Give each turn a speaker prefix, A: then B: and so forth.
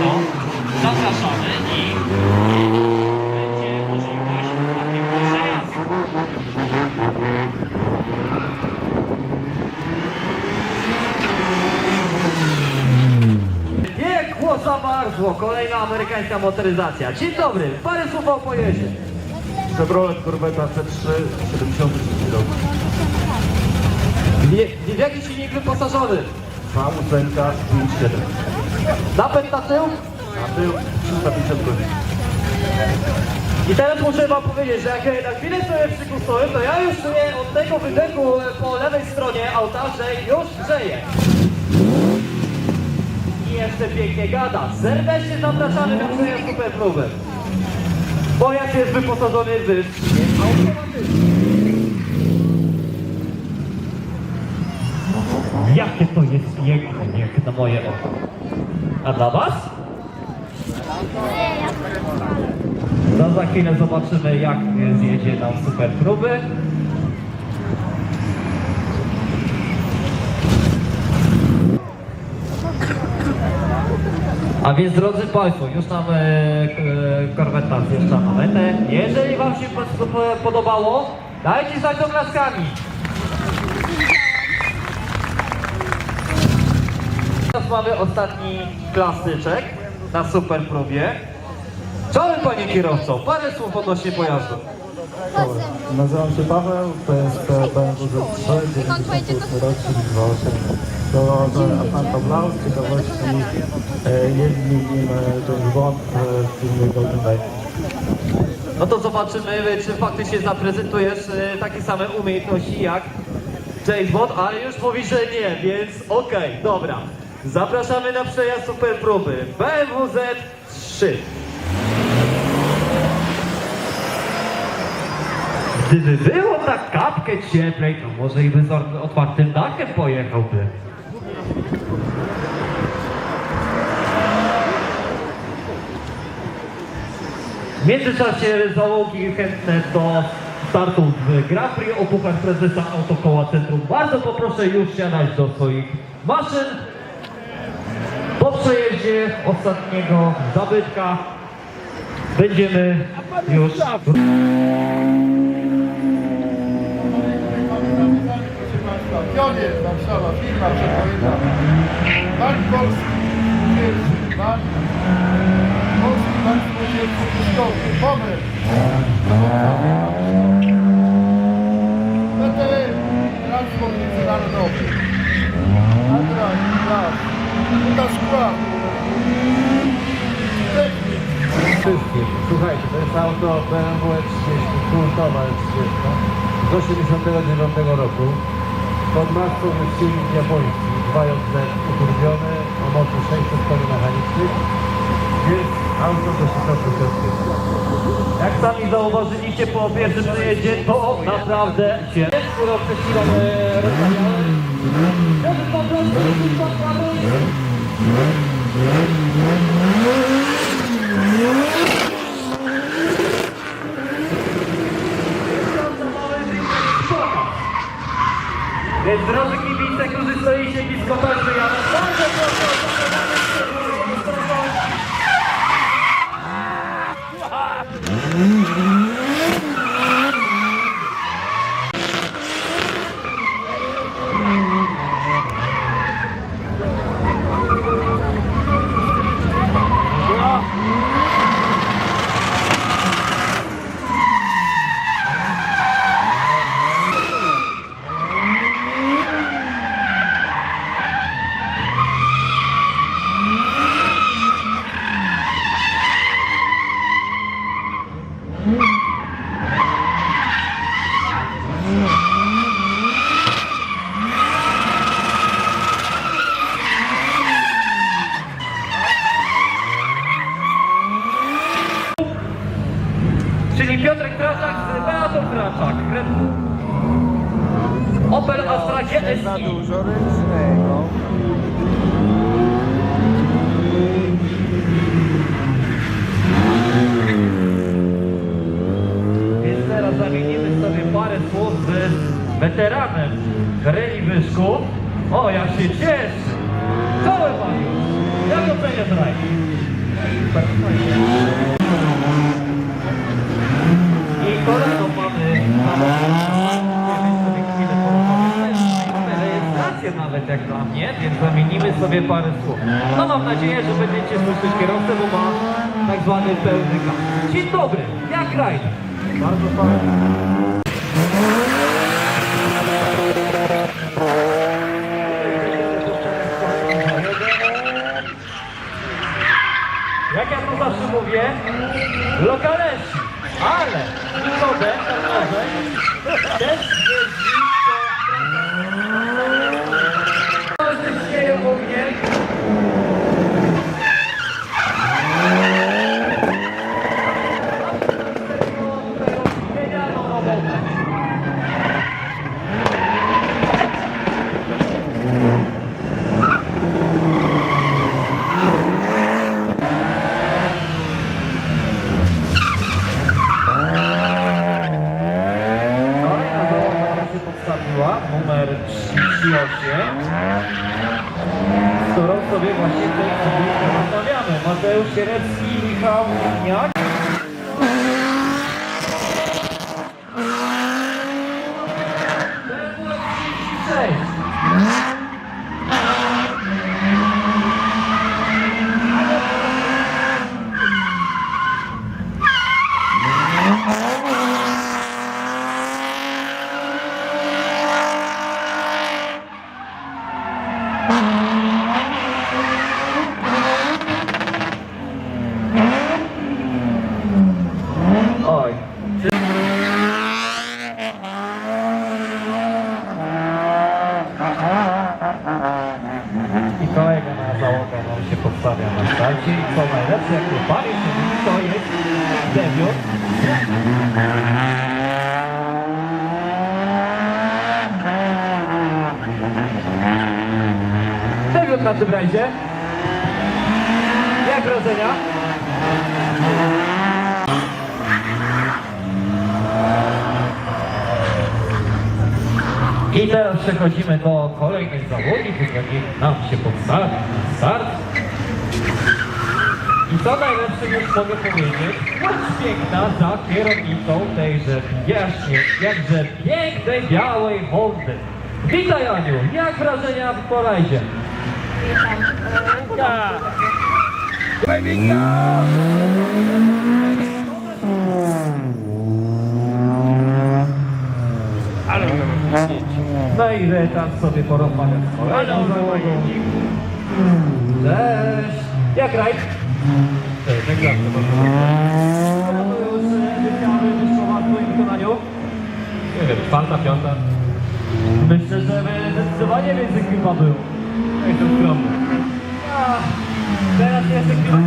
A: to zapraszamy i będzie możliwość takiego przejazdu.
B: Piekło zamarzło, kolejna amerykańska motoryzacja. Dzień dobry, parę słów o pojeździe.
C: Chevrolet Corvette C3 73 rok.
B: W, w jaki silnik wyposażony?
C: V8 57.
B: Napęd na tył?
C: Na tył 350 godzin.
B: I teraz muszę wam powiedzieć, że jak na chwilę sobie przykusuję, to ja już czuję od tego wydechu po lewej stronie auta, że już grzeje. I jeszcze pięknie gada. Serdecznie zapraszamy na przejazd super próby. Pojazd jest wyposażony w.
A: Jakie to jest piękne, jak na moje oko. A dla was? No za chwilę zobaczymy jak zjedzie nam super próby. A więc drodzy Państwo, już nam e, e, korweta zjeżdża na metę. Jeżeli Wam się po- po- podobało, dajcie znać oklaskami.
B: Mamy ostatni klasyczek na super próbie. Czołem panie kierowco, parę słów odnośnie pojazdu.
C: Dobra. Nazywam się Paweł, to jest BMW Z3 98 rok 328. Do, do Atlanta Blau, z ciekawości e, jeździ nim e, James Bond e, w filmie GoldenEye.
B: No to zobaczymy, czy faktycznie zaprezentujesz takie same umiejętności jak James Bond, ale już mówi, że nie, więc okej, dobra. Zapraszamy na przejazd super próby BMW Z3.
A: Gdyby było tak kapkę cieplej, to może i by z otwartym dachem pojechałby. W międzyczasie załogi chętne do startu w Grand Prix o Prezesa Autokoła Centrum. Bardzo poproszę już siadać do swoich maszyn. Przejeździe ostatniego zabytka będziemy już
D: Pionier Warszawa, firma przewojenna. Bank Polski, pierwszy bank. Polski Bank Spółdzielczy Zyskowy, Moment. PTM, Transport Międzynarodowy. Adran, Gaz, Buta Szkła.
C: Wszystkim. Słuchajcie, to jest auto BMW E30, kultowa E30 z 89 roku. Pod maską jest silnik japoński, 2JZ uturbiony o mocy 600 koni mechanicznych. Jest auto do 60
B: Jak sami zauważyliście po pierwszym przejeździe, to naprawdę się rozmawiałem. Może po prostu Drodzy kibice, którzy stoicie blisko tarczy, ja bardzo proszę o zachowanie ostrożności. Czyli Piotrek Kraczak z Beatą Kraczak. Opel Astra GSI.
D: dużo ręcznego.
A: Więc teraz zamienimy sobie parę słów z weteranem Reni Wyszku. O, jak się cieszy! Czołem Mariusz! Jak oceniasz
B: Piotrek? I kolejną mamy mamy rejestrację nawet jak dla mnie, więc zamienimy sobie parę słów. No mam nadzieję, że będziecie słyszeć kierowcę, bo ma tak zwany pełny gaz. Dzień dobry, jak rajd?
C: Bardzo fajnie.
B: Jak ja to zawsze mówię, lokalesi, ale Nikodem może też jeździ po... To się dzieje u mnie. Genialną robotę. Kolejna załoga się podstawiła, numer 38, z którą sobie właśnie w tej chwili rozmawiamy. Mateusz Sierewski, Michał Winiak. Cześć! Oj. I kolejna załoga nam się podstawia na starcie i co najlepsze, jak chłopanie to jest debiut. Debiut na tym rajdzie. Jak wrażenia? I teraz przechodzimy do kolejnych zawodników, jaki nam się podstawi na start. I co najlepsze już mogę powiedzieć, bądź piękna za kierownicą tejże jaśnie, jakże pięknej białej Hondy. Witaj Aniu, jak wrażenia po rajdzie? No i tam sobie porozmawiam z kolejną załogą. Cześć! Jak rajd? Cześć, jak zawsze e? Nie wiem, czwarta, piąta? Myślę, że zdecydowanie więcej chyba był. Jestem skromny. Teraz chwilę.